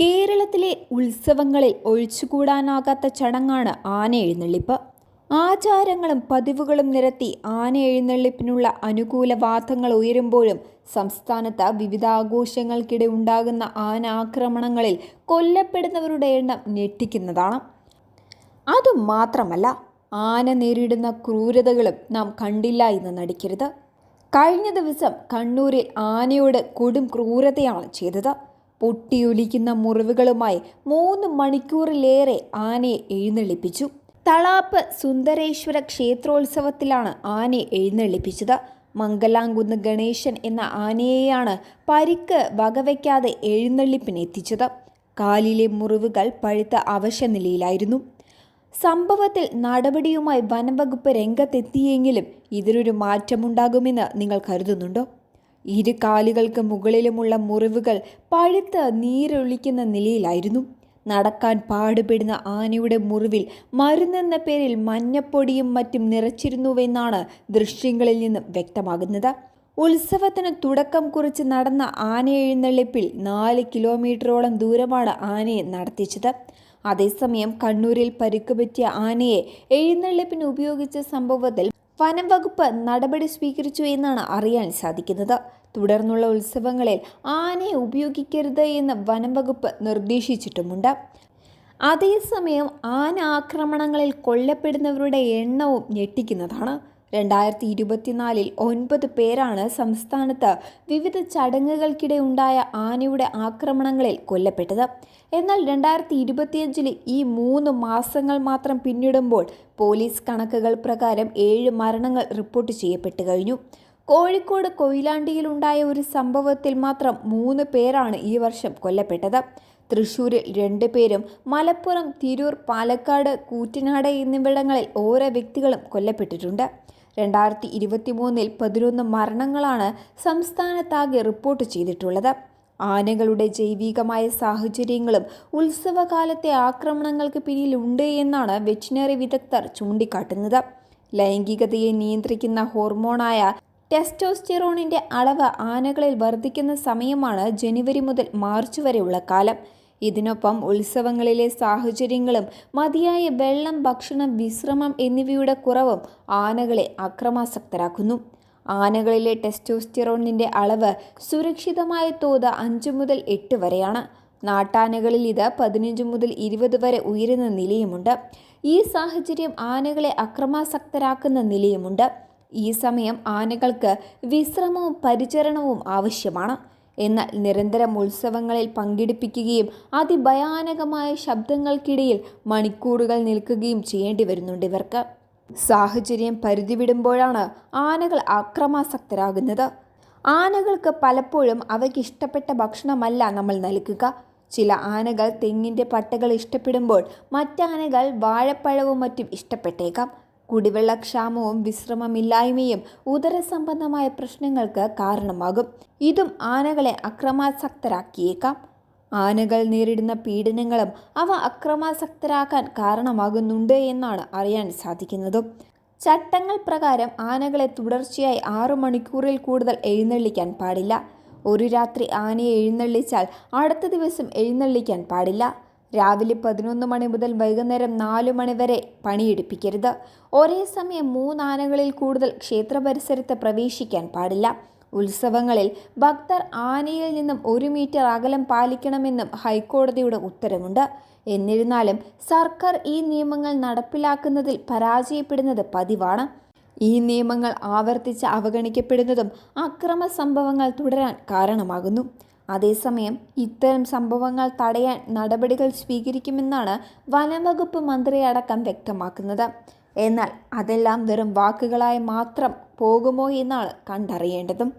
കേരളത്തിലെ ഉത്സവങ്ങളിൽ ഒഴിച്ചുകൂടാനാകാത്ത ചടങ്ങാണ് ആന എഴുന്നള്ളിപ്പ് ആചാരങ്ങളും പതിവുകളും നിരത്തി ആന എഴുന്നള്ളിപ്പിനുള്ള അനുകൂല വാദങ്ങൾ ഉയരുമ്പോഴും സംസ്ഥാനത്ത് വിവിധ ആഘോഷങ്ങൾക്കിടെ ഉണ്ടാകുന്ന ആന ആക്രമണങ്ങളിൽ കൊല്ലപ്പെടുന്നവരുടെ എണ്ണം ഞെട്ടിക്കുന്നതാണ്. അതുമാത്രമല്ല ആന നേരിടുന്ന ക്രൂരതകളും നാം കണ്ടില്ല എന്ന് നടിക്കരുത്. കഴിഞ്ഞ ദിവസം കണ്ണൂരിൽ ആനയോട് കൊടും ക്രൂരതയാണ് ചെയ്തത്. പൊട്ടിയൊലിക്കുന്ന മുറിവുകളുമായി മൂന്ന് മണിക്കൂറിലേറെ ആനയെ എഴുന്നള്ളിപ്പിച്ചു. തളാപ്പ് സുന്ദരേശ്വര ക്ഷേത്രോത്സവത്തിലാണ് ആനയെ എഴുന്നള്ളിപ്പിച്ചത്. മംഗലാംകുന്ന് ഗണേശൻ എന്ന ആനയെയാണ് പരിക്ക് വകവയ്ക്കാതെ എഴുന്നള്ളിപ്പിനെത്തിച്ചത്. കാലിലെ മുറിവുകൾ പഴുത്ത അവശനിലയിലായിരുന്നു സംഭവത്തിൽ നടപടിയുമായി വനംവകുപ്പ് രംഗത്തെത്തിയെങ്കിലും ഇതിനൊരു മാറ്റമുണ്ടാകുമെന്ന് നിങ്ങൾ കരുതുന്നുണ്ടോ? ഇരു കാലുകൾക്ക് മുകളിലുമുള്ള മുറിവുകൾ പഴുത്ത് നീരൊലിക്കുന്ന നിലയിലായിരുന്നു. നടക്കാൻ പാടുപെടുന്ന ആനയുടെ മുറിവിൽ മരുന്നെന്ന പേരിൽ മഞ്ഞപ്പൊടിയും മറ്റും നിറച്ചിരുന്നുവെന്നാണ് ദൃശ്യങ്ങളിൽ നിന്നും വ്യക്തമാകുന്നത്. ഉത്സവത്തിന് തുടക്കം കുറിച്ച് നടന്ന ആന എഴുന്നള്ളിപ്പിൽ നാല് കിലോമീറ്ററോളം ദൂരമാണ് ആനയെ നടത്തിച്ചത്. അതേസമയം കണ്ണൂരിൽ പരിക്കുപറ്റിയ ആനയെ എഴുന്നള്ളിപ്പിന് ഉപയോഗിച്ച സംഭവത്തിൽ വനം വകുപ്പ് നടപടി സ്വീകരിച്ചു എന്നാണ് അറിയാൻ സാധിക്കുന്നത്. തുടർന്നുള്ള ഉത്സവങ്ങളിൽ ആനയെ ഉപയോഗിക്കരുത് എന്ന് വനം വകുപ്പ് നിർദ്ദേശിച്ചിട്ടുമുണ്ട്. അതേസമയം ആന ആക്രമണങ്ങളിൽ കൊല്ലപ്പെടുന്നവരുടെ എണ്ണവും ഞെട്ടിക്കുന്നതാണ്. രണ്ടായിരത്തി ഇരുപത്തിനാലിൽ ഒൻപത് പേരാണ് സംസ്ഥാനത്ത് വിവിധ ചടങ്ങുകൾക്കിടെ ഉണ്ടായ ആനയുടെ ആക്രമണങ്ങളിൽ കൊല്ലപ്പെട്ടത്. എന്നാൽ രണ്ടായിരത്തി ഇരുപത്തിയഞ്ചിലെ ഈ മൂന്ന് മാസങ്ങൾ മാത്രം പിന്നിടുമ്പോൾ പോലീസ് കണക്കുകൾ പ്രകാരം ഏഴ് മരണങ്ങൾ റിപ്പോർട്ട് ചെയ്യപ്പെട്ടു കഴിഞ്ഞു. കോഴിക്കോട് കൊയിലാണ്ടിയിലുണ്ടായ ഒരു സംഭവത്തിൽ മാത്രം മൂന്ന് പേരാണ് ഈ വർഷം കൊല്ലപ്പെട്ടത്. തൃശൂരിൽ രണ്ട് പേരും മലപ്പുറം തിരൂർ പാലക്കാട് കൂറ്റനാട് എന്നിവിടങ്ങളിൽ ഓരോ വ്യക്തികളും കൊല്ലപ്പെട്ടിട്ടുണ്ട്. രണ്ടായിരത്തി ഇരുപത്തി മൂന്നിൽ പതിനൊന്ന് മരണങ്ങളാണ് സംസ്ഥാനത്താകെ റിപ്പോർട്ട് ചെയ്തിട്ടുള്ളത്. ആനകളുടെ ജൈവികമായ സാഹചര്യങ്ങളും ഉത്സവകാലത്തെ ആക്രമണങ്ങൾക്ക് പിന്നിലുണ്ട് എന്നാണ് വെറ്റിനറി വിദഗ്ധർ ചൂണ്ടിക്കാട്ടുന്നത്. ലൈംഗികതയെ നിയന്ത്രിക്കുന്ന ഹോർമോണായ ടെസ്റ്റോസ്റ്റിറോണിന്റെ അളവ് ആനകളിൽ വർദ്ധിക്കുന്ന സമയമാണ് ജനുവരി മുതൽ മാർച്ച് വരെയുള്ള കാലം. ഇതിനൊപ്പം ഉത്സവങ്ങളിലെ സാഹചര്യങ്ങളും മതിയായ വെള്ളം ഭക്ഷണം വിശ്രമം എന്നിവയുടെ കുറവും ആനകളെ അക്രമാസക്തരാക്കുന്നു. ആനകളിലെ ടെസ്റ്റോസ്റ്റിറോണിന്റെ അളവ് സുരക്ഷിതമായ തോത് അഞ്ച് മുതൽ എട്ട് വരെയാണ്. നാട്ടാനകളിൽ ഇത് പതിനഞ്ച് മുതൽ ഇരുപത് വരെ ഉയരുന്ന നിലയുമുണ്ട്. ഈ സാഹചര്യം ആനകളെ അക്രമാസക്തരാക്കുന്ന നിലയുമുണ്ട്. ഈ സമയം ആനകൾക്ക് വിശ്രമവും പരിചരണവും ആവശ്യമാണ്. എന്നാൽ നിരന്തരം ഉത്സവങ്ങളിൽ പങ്കെടുപ്പിക്കുകയും അതിഭയാനകമായ ശബ്ദങ്ങൾക്കിടയിൽ മണിക്കൂറുകൾ നിൽക്കുകയും ചെയ്യേണ്ടി വരുന്നുണ്ട് ഇവർക്ക്. സാഹചര്യം പരിധി വിടുമ്പോഴാണ് ആനകൾ അക്രമാസക്തരാകുന്നത്. ആനകൾക്ക് പലപ്പോഴും അവയ്ക്ക് ഇഷ്ടപ്പെട്ട ഭക്ഷണമല്ല നമ്മൾ നൽകുക. ചില ആനകൾ തെങ്ങിന്റെ പട്ടകൾ ഇഷ്ടപ്പെടുമ്പോൾ മറ്റാനകൾ വാഴപ്പഴവും മറ്റും ഇഷ്ടപ്പെട്ടേക്കാം. കുടിവെള്ളക്ഷാമവും വിശ്രമമില്ലായ്മയും ഉദരസംബന്ധമായ പ്രശ്നങ്ങൾക്ക് കാരണമാകും. ഇതും ആനകളെ അക്രമാസക്തരാക്കിയേക്കാം. ആനകൾ നേരിടുന്ന പീഡനങ്ങളും അവ അക്രമാസക്തരാക്കാൻ കാരണമാകുന്നുണ്ട് എന്നാണ് അറിയാൻ സാധിക്കുന്നത്. ചട്ടങ്ങൾ പ്രകാരം ആനകളെ തുടർച്ചയായി ആറു മണിക്കൂറിൽ കൂടുതൽ എഴുന്നള്ളിക്കാൻ പാടില്ല. ഒരു രാത്രി ആനയെ എഴുന്നള്ളിച്ചാൽ അടുത്ത ദിവസം എഴുന്നള്ളിക്കാൻ പാടില്ല. രാവിലെ പതിനൊന്ന് മണി മുതൽ വൈകുന്നേരം നാലു മണി വരെ പണിയെടുപ്പിക്കരുത്. ഒരേ സമയം മൂന്നാനകളിൽ കൂടുതൽ ക്ഷേത്ര പരിസരത്ത് പ്രവേശിക്കാൻ പാടില്ല. ഉത്സവങ്ങളിൽ ഭക്തർ ആനയിൽ നിന്നും ഒരു മീറ്റർ അകലം പാലിക്കണമെന്നും ഹൈക്കോടതിയുടെ ഉത്തരവുണ്ട്. എന്നിരുന്നാലും സർക്കാർ ഈ നിയമങ്ങൾ നടപ്പിലാക്കുന്നതിൽ പരാജയപ്പെടുന്നത് പതിവാണ്. ഈ നിയമങ്ങൾ ആവർത്തിച്ച് അവഗണിക്കപ്പെടുന്നതും അക്രമ സംഭവങ്ങൾ തുടരാൻ കാരണമാകുന്നു. അതേസമയം ഇത്തരം സംഭവങ്ങൾ തടയാൻ നടപടികൾ സ്വീകരിക്കുമെന്നാണ് വനംവകുപ്പ് മന്ത്രി അടക്കം വ്യക്തമാക്കുന്നത്. എന്നാൽ അതെല്ലാം വെറും വാക്കുകളായി മാത്രം പോകുമോ എന്നാണ് കണ്ടറിയേണ്ടതും.